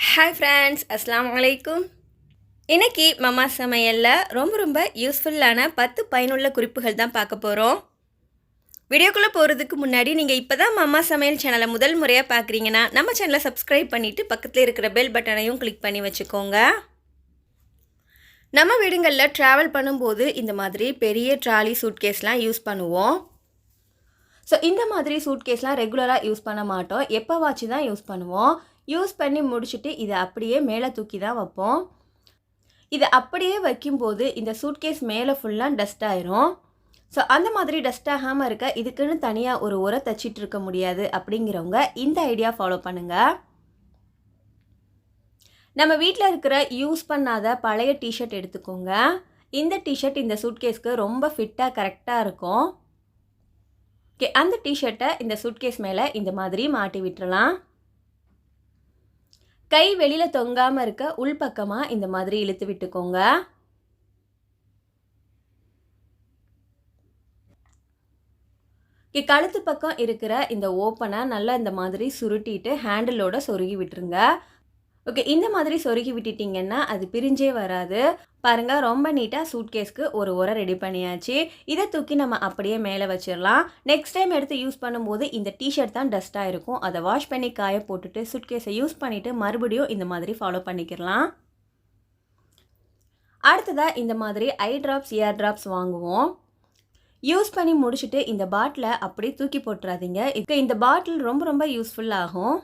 Hi friends அஸ்லாம் வலைக்கும் இன்றைக்கி மம்மா சமையலில் ரொம்ப ரொம்ப யூஸ்ஃபுல்லான பத்து பயனுள்ள குறிப்புகள் தான் பார்க்க போகிறோம் வீடியோக்குள்ளே போகிறதுக்கு முன்னாடி நீங்கள் இப்போ தான் மம்மா சமையல் சேனலை முதல் முறையாக பார்க்குறீங்கன்னா நம்ம சேனலை சப்ஸ்கிரைப் பண்ணிவிட்டு பக்கத்தில் இருக்கிற பெல் பட்டனையும் கிளிக் பண்ணி வச்சுக்கோங்க. நம்ம வீடுங்களில் ட்ராவல் பண்ணும்போது இந்த மாதிரி பெரிய ட்ராலி சூட்கேஸ்லாம் யூஸ் பண்ணுவோம். ஸோ இந்த மாதிரி சூட்கேஸ்லாம் ரெகுலராக யூஸ் பண்ண மாட்டோம். எப்போவாச்சும் தான் யூஸ் பண்ணுவோம். யூஸ் பண்ணி முடிச்சுட்டு இதை அப்படியே மேலே தூக்கி தான் வைப்போம். இதை அப்படியே வைக்கும்போது இந்த சூட்கேஸ் மேலே ஃபுல்லாக டஸ்ட் ஆயிரும். ஸோ அந்த மாதிரி டஸ்ட் ஆகாமல் இருக்க இதுக்குன்னு தனியாக ஒரு உரை தச்சிட்டு இருக்க முடியாது அப்படிங்கிறவங்க இந்த ஐடியா ஃபாலோ பண்ணுங்கள் நம்ம வீட்டில் இருக்கிற யூஸ் பண்ணாத பழைய டிஷர்ட் எடுத்துக்கோங்க. இந்த டிஷர்ட் இந்த சூட்கேஸ்க்கு ரொம்ப ஃபிட்டாக கரெக்டாக இருக்கும். ஓகே அந்த டிஷர்ட்டை இந்த சூட்கேஸ் மேலே இந்த மாதிரி மாட்டி விட்டுறலாம். கை வெளியில் தொங்காமல் இருக்க உள்பக்கமாக இந்த மாதிரி இழுத்து விட்டுக்கோங்க. கழுத்து பக்கம் இருக்கிற இந்த ஓப்பனை நல்லா இந்த மாதிரி சுருட்டிட்டு ஹேண்டிலோட சொருகி விட்டுருங்க. ஓகே இந்த மாதிரி சொருகி விட்டுட்டிங்கன்னா அது பிரிஞ்சே வராது. பாருங்கள் ரொம்ப நீட்டாக சூட்கேஸ்க்கு ஒரு உரம் ரெடி பண்ணியாச்சு. இதை தூக்கி நம்ம அப்படியே மேலே வச்சிடலாம். நெக்ஸ்ட் டைம் எடுத்து யூஸ் பண்ணும்போது இந்த டிஷர்ட் தான் டஸ்ட்டாக இருக்கும் அதை வாஷ் பண்ணி காய போட்டுட்டு சூட்கேஸை யூஸ் பண்ணிவிட்டு மறுபடியும் இந்த மாதிரி ஃபாலோ பண்ணிக்கிறலாம் அடுத்ததாக இந்த மாதிரி ஐ ட்ராப்ஸ் இயர் ட்ராப்ஸ் வாங்குவோம். யூஸ் பண்ணி முடிச்சுட்டு இந்த பாட்டிலை அப்படியே தூக்கி போட்டுறாதீங்க. இப்போ இந்த பாட்டில் ரொம்ப ரொம்ப யூஸ்ஃபுல் ஆகும்.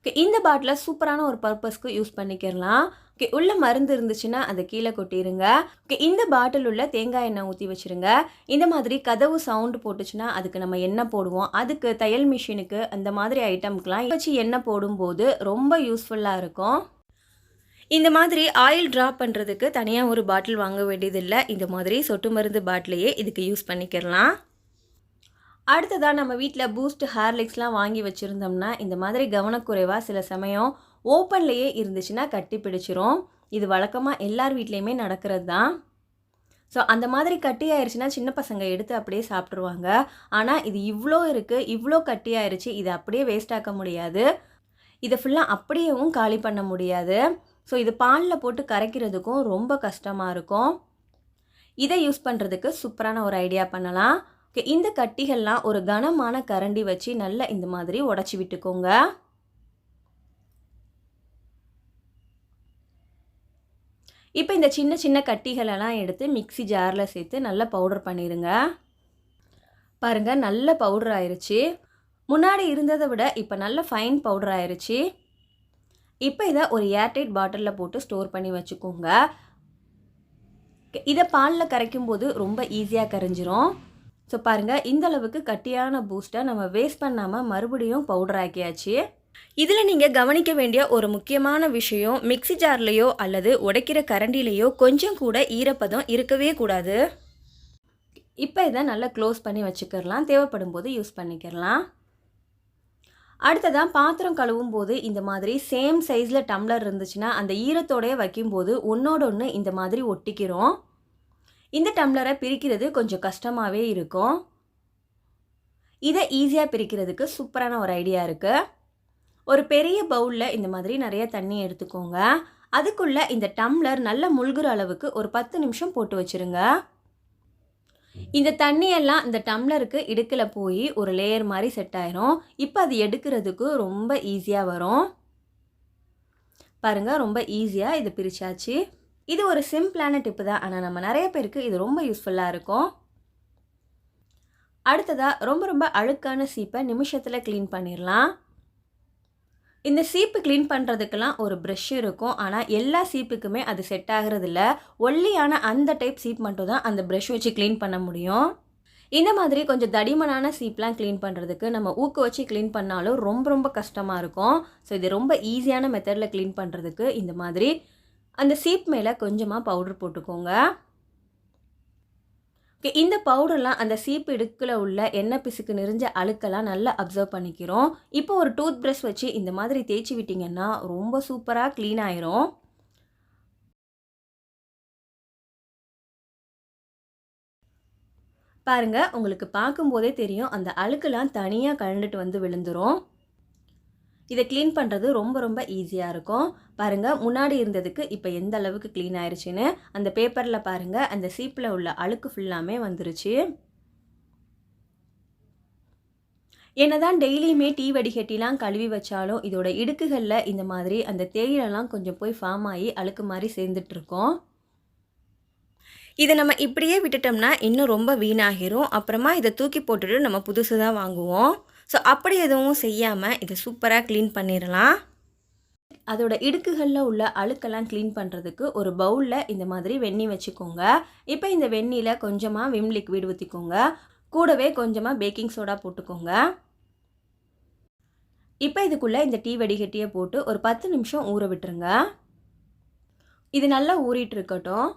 ஓகே இந்த பாட்டிலை சூப்பரான ஒரு பர்பஸ்க்கு யூஸ் பண்ணிக்கிறலாம் ஓகே உள்ள மருந்து இருந்துச்சுன்னா அதை கீழே கொட்டிடுங்க ஓகே இந்த பாட்டில் உள்ள தேங்காய் எண்ணெய் ஊற்றி வச்சுருங்க. இந்த மாதிரி கதவு சவுண்டு போட்டுச்சுன்னா அதுக்கு நம்ம எண்ணெய் போடுவோம். அதுக்கு தையல் மிஷினுக்கு அந்த மாதிரி ஐட்டம்க்கெலாம் வச்சு எண்ணெய் போடும்போது ரொம்ப யூஸ்ஃபுல்லாக இருக்கும். இந்த மாதிரி ஆயில் ட்ராப் பண்ணுறதுக்கு தனியாக ஒரு பாட்டில் வாங்க வேண்டியதில்லை. இந்த மாதிரி சொட்டு மருந்து பாட்டிலையே இதுக்கு யூஸ் பண்ணிக்கிறலாம் அடுத்ததாக நம்ம வீட்டில் பூஸ்ட் ஹார்லிக்ஸ்லாம் வாங்கி வச்சுருந்தோம்னா இந்த மாதிரி கவனக்குறைவாக சில சமயம் ஓப்பன்லேயே இருந்துச்சுன்னா கட்டி பிடிச்சிரும். இது வழக்கமாக எல்லார் வீட்லேயுமே நடக்கிறது தான் ஸோ அந்த மாதிரி கட்டி ஆயிடுச்சுன்னா சின்ன பசங்க எடுத்து அப்படியே சாப்பிட்ருவாங்க ஆனால் இது இவ்வளோ இருக்குது இவ்வளோ கட்டி ஆயிடுச்சு இதை அப்படியே வேஸ்ட் ஆக்க முடியாது. இதை ஃபுல்லாக அப்படியேவும் காலி பண்ண முடியாது. ஸோ இது பாலில் போட்டு கரைக்கிறதுக்கும் ரொம்ப கஷ்டமாக இருக்கும். இதை யூஸ் பண்ணுறதுக்கு சூப்பரான ஒரு ஐடியா பண்ணலாம். ஓகே இந்த கட்டிகள்லாம் ஒரு கனமான கரண்டி வச்சு நல்லா இந்த மாதிரி உடச்சி விட்டுக்கோங்க. இப்போ இந்த சின்ன சின்ன கட்டிகளெல்லாம் எடுத்து மிக்சி ஜாரில் சேர்த்து நல்லா பவுடர் பண்ணிடுங்க பாருங்கள் நல்ல பவுடர் ஆயிடுச்சு முன்னாடி இருந்ததை விட இப்போ நல்ல ஃபைன் பவுடர் ஆயிடுச்சு இப்போ இதை ஒரு ஏர்டைட் பாட்டிலில் போட்டு ஸ்டோர் பண்ணி வச்சுக்கோங்க. இதை பாலில் கரைக்கும் போது ரொம்ப ஈஸியாக கரைஞ்சிரும். ஸோ பாருங்கள் இந்த அளவுக்கு கட்டியான பூஸ்ட்டை நம்ம வேஸ்ட் பண்ணாமல் மறுபடியும் பவுடர் ஆக்கியாச்சு. இதில் நீங்கள் கவனிக்க வேண்டிய ஒரு முக்கியமான விஷயம் மிக்சி ஜார்லேயோ அல்லது உடைக்கிற கரண்டிலேயோ கொஞ்சம் கூட ஈரப்பதம் இருக்கவே கூடாது. இப்போ இதை நல்லா க்ளோஸ் பண்ணி வச்சுக்கிறலாம். தேவைப்படும் போது யூஸ் பண்ணிக்கிறலாம். அடுத்ததான் பாத்திரம் கழுவும் போது இந்த மாதிரி சேம் சைஸில் டம்ளர் இருந்துச்சுன்னா அந்த ஈரத்தோடய வைக்கும்போது ஒன்றோட ஒன்று இந்த மாதிரி ஒட்டிக்கிறோம். இந்த டம்ளரை பிரிக்கிறது கொஞ்சம் கஷ்டமாகவே இருக்கும். இதை ஈஸியாக பிரிக்கிறதுக்கு சூப்பரான ஒரு ஐடியா இருக்குது ஒரு பெரிய பவுலில் இந்த மாதிரி நிறைய தண்ணி எடுத்துக்கோங்க. அதுக்குள்ளே இந்த டம்ளர் நல்ல முழுகிற அளவுக்கு ஒரு பத்து நிமிஷம் போட்டு வச்சுருங்க. இந்த தண்ணியெல்லாம் இந்த டம்ளருக்கு இடுக்கில் போய் ஒரு லேயர் மாதிரி செட் ஆயிரும். இப்போ அது எடுக்கிறதுக்கு ரொம்ப ஈஸியாக வரும். பாருங்கள் ரொம்ப ஈஸியாக இதை பிரித்தாச்சு இது ஒரு சிம்பிளான டிப்பு தான். ஆனால் நம்ம நிறைய பேருக்கு இது ரொம்ப யூஸ்ஃபுல்லாக இருக்கும். அடுத்ததாக ரொம்ப ரொம்ப அழுக்கான சீப்பை நிமிஷத்தில் க்ளீன் பண்ணிடலாம். இந்த சீப்பு க்ளீன் பண்ணுறதுக்கெல்லாம் ஒரு ப்ரெஷ் இருக்கும். ஆனால் எல்லா சீப்புக்குமே அது செட் ஆகிறதில்ல. ஒல்லியான அந்த டைப் சீப் மட்டும் தான் அந்த ப்ரெஷ் வச்சு க்ளீன் பண்ண முடியும். இந்த மாதிரி கொஞ்சம் தடிமனான சீப்லாம் க்ளீன் பண்ணுறதுக்கு நம்ம ஊக்கு வச்சு க்ளீன் பண்ணாலும் ரொம்ப ரொம்ப கஷ்டமாக இருக்கும். ஸோ இது ரொம்ப ஈஸியான மெத்தடில் க்ளீன் பண்ணுறதுக்கு இந்த மாதிரி அந்த சீப் மேலே கொஞ்சமாக பவுடர் போட்டுக்கோங்க. ஓகே இந்த பவுடர்லாம் அந்த சீப் இடுக்கில் உள்ள எண்ணெய் பிசுக்கு நிறைஞ்ச அழுக்கெல்லாம் நல்லா அப்சர்வ் பண்ணிக்கிறோம். இப்போ ஒரு டூத் ப்ரஷ் வச்சு இந்த மாதிரி தேய்ச்சி விட்டிங்கன்னா ரொம்ப சூப்பராக க்ளீன் ஆயிரும். பாருங்கள் உங்களுக்கு பார்க்கும்போதே தெரியும் அந்த அழுக்கெல்லாம் தனியாக கழண்டுட்டு வந்து விழுந்துரும். இதை க்ளீன் பண்ணுறது ரொம்ப ரொம்ப ஈஸியாக இருக்கும். பாருங்கள் முன்னாடி இருந்ததுக்கு இப்போ எந்த அளவுக்கு க்ளீன் ஆயிடுச்சுன்னு அந்த பேப்பரில் பாருங்கள் அந்த சீப்பில் உள்ள அழுக்கு ஃபுல்லாமே வந்துருச்சு. என்னதான் டெய்லியுமே டீ வடிகட்டிலாம் கழுவி வச்சாலும் இதோட இடுக்குகளில் இந்த மாதிரி அந்த தேயிலெல்லாம் கொஞ்சம் போய் ஃபார்ம் ஆகி அழுக்கு மாதிரி சேர்ந்துட்ருக்கோம் இதை நம்ம இப்படியே விட்டுட்டோம்னா இன்னும் ரொம்ப வீணாகிரும். அப்புறமா இதை தூக்கி போட்டுட்டு நம்ம புதுசு தான் வாங்குவோம். ஸோ அப்படி எதுவும் செய்யாமல் இதை சூப்பராக க்ளீன் பண்ணிடலாம் அதோட இடுக்குகளில் உள்ள அழுக்கெல்லாம் க்ளீன் பண்ணுறதுக்கு ஒரு பவுலில் இந்த மாதிரி வெந்நீர் வச்சுக்கோங்க. இப்போ இந்த வெந்நியில் கொஞ்சமாக விம் லிக்விட் ஊற்றிக்கோங்க கூடவே கொஞ்சமாக பேக்கிங் சோடா போட்டுக்கோங்க. இப்போ இதுக்குள்ளே இந்த டீ வடிகட்டியை போட்டு ஒரு பத்து நிமிஷம் ஊற விட்டுருங்க. இது நல்லா ஊறிட்டு இருக்கட்டும்.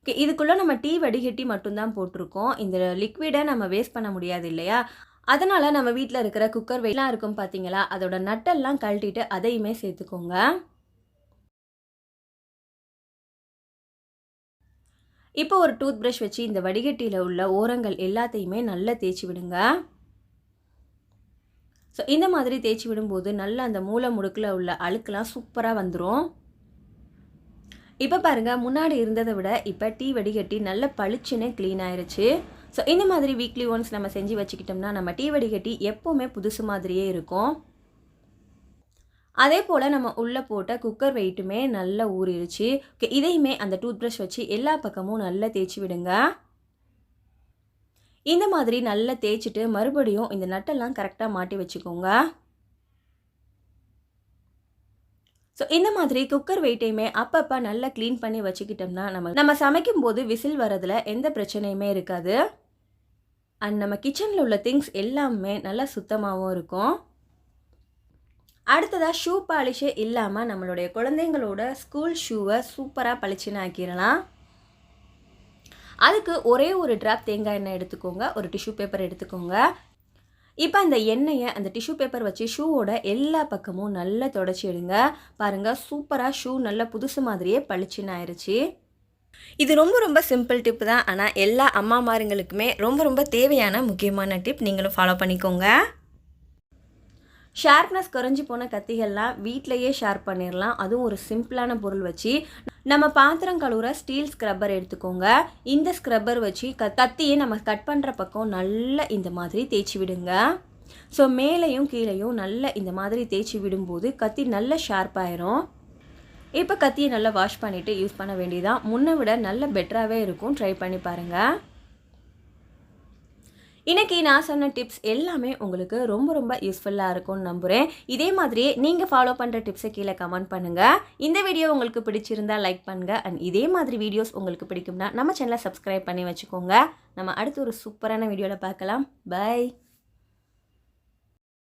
ஓகே இதுக்குள்ளே நம்ம டீ வடிகட்டி மட்டும்தான் போட்டிருக்கோம். இந்த லிக்விடை நம்ம வேஸ்ட் பண்ண முடியாது இல்லையா? அதனால் நம்ம வீட்டில் இருக்கிற குக்கர் வெயிலாம் இருக்கும் பார்த்தீங்களா அதோட நட்டெல்லாம் கழட்டிட்டு அதையுமே சேர்த்துக்கோங்க. இப்போ ஒரு டூத் ப்ரஷ் வச்சு இந்த வடிகட்டியில் உள்ள ஓரங்கள் எல்லாத்தையுமே நல்லா தேய்ச்சி விடுங்க. ஸோ இந்த மாதிரி தேய்ச்சி விடும்போது நல்லா அந்த மூளை முடுக்கில் உள்ள அழுக்கெல்லாம் சூப்பராக வந்துடும் இப்போ பாருங்கள் முன்னாடி இருந்ததை விட இப்போ டீ வடிகட்டி நல்ல பளிச்சுன்னு க்ளீன் ஆயிடுச்சு ஸோ இந்த மாதிரி வீக்லி ஒன்ஸ் நம்ம செஞ்சு வச்சுக்கிட்டோம்னா நம்ம டீ வடிகட்டி எப்போவுமே புதுசு மாதிரியே இருக்கும். அதே போல் நம்ம உள்ளே போட்ட குக்கர் வெயிட்டுமே நல்லா ஊறிடுச்சு ஓகே இதையுமே அந்த டூத் ப்ரஷ் வச்சு எல்லா பக்கமும் நல்லா தேய்ச்சி விடுங்க. இந்த மாதிரி நல்லா தேய்ச்சிட்டு மறுபடியும் இந்த நட்டெல்லாம் கரெக்டாக மாட்டி வச்சுக்கோங்க. ஸோ இந்த மாதிரி குக்கர் வெயிட்டையுமே அப்பப்போ நல்லா க்ளீன் பண்ணி வச்சுக்கிட்டோம்னா நம்ம நம்ம சமைக்கும் போது விசில் வரதில் எந்த பிரச்சனையுமே இருக்காது. அண்ட் நம்ம கிச்சனில் உள்ள திங்ஸ் எல்லாமே நல்லா சுத்தமாகவும் இருக்கும். அடுத்ததாக ஷூ பாலிஷே இல்லாமல் நம்மளுடைய குழந்தைங்களோட ஸ்கூல் ஷூவை சூப்பராக பளிச்சுன்னு ஆக்கிடலாம். அதுக்கு ஒரே ஒரு ட்ராப் தேங்காய் எண்ணெய் எடுத்துக்கோங்க. ஒரு டிஷ்யூ பேப்பர் எடுத்துக்கோங்க. இப்போ அந்த எண்ணெயை அந்த டிஷ்யூ பேப்பர் வச்சு ஷூவோட எல்லா பக்கமும் நல்லா தொடச்சி எடுங்க. பாருங்கள் சூப்பராக ஷூ நல்லா புதுசு மாதிரியே பளிச்சுன்னு ஆயிடுச்சு இது ரொம்ப ரொம்ப சிம்பிள் டிப் தான். ஆனால் எல்லா அம்மாமாருங்களுக்குமே ரொம்ப ரொம்ப தேவையான முக்கியமான டிப் நீங்களும் ஃபாலோ பண்ணிக்கோங்க. ஷார்ப்னஸ் குறைஞ்சி போன கத்திகள்லாம் வீட்டிலையே ஷேர் பண்ணிடலாம் அதுவும் ஒரு சிம்பிளான பொருள் வச்சு. நம்ம பாத்திரம் கழுவுற ஸ்டீல் ஸ்க்ரப்பர் எடுத்துக்கோங்க. இந்த ஸ்க்ரப்பர் வச்சு க கத்தியை நம்ம கட் பண்ணுற பக்கம் நல்லா இந்த மாதிரி தேய்ச்சி விடுங்க. ஸோ மேலேயும் கீழேயும் நல்லா இந்த மாதிரி தேய்ச்சி விடும்போது கத்தி நல்ல ஷார்ப்பாயிரும் இப்போ கத்தியை நல்லா வாஷ் பண்ணிவிட்டு யூஸ் பண்ண வேண்டியதான் முன்னை விட நல்ல பெட்டராகவே இருக்கும். ட்ரை பண்ணி பாருங்கள் இன்றைக்கி நான் சொன்ன டிப்ஸ் எல்லாமே உங்களுக்கு ரொம்ப ரொம்ப யூஸ்ஃபுல்லாக இருக்கும்னு நம்புகிறேன் இதே மாதிரியே நீங்கள் ஃபாலோ பண்ணுற டிப்ஸை கீழே கமெண்ட் பண்ணுங்கள் இந்த வீடியோ உங்களுக்கு பிடிச்சிருந்தா லைக் பண்ணுங்கள் அண்ட் இதே மாதிரி வீடியோஸ் உங்களுக்கு பிடிக்கும்னா நம்ம சேனலை சப்ஸ்கிரைப் பண்ணி வச்சுக்கோங்க. நம்ம அடுத்து ஒரு சூப்பரான வீடியோவில் பார்க்கலாம். பை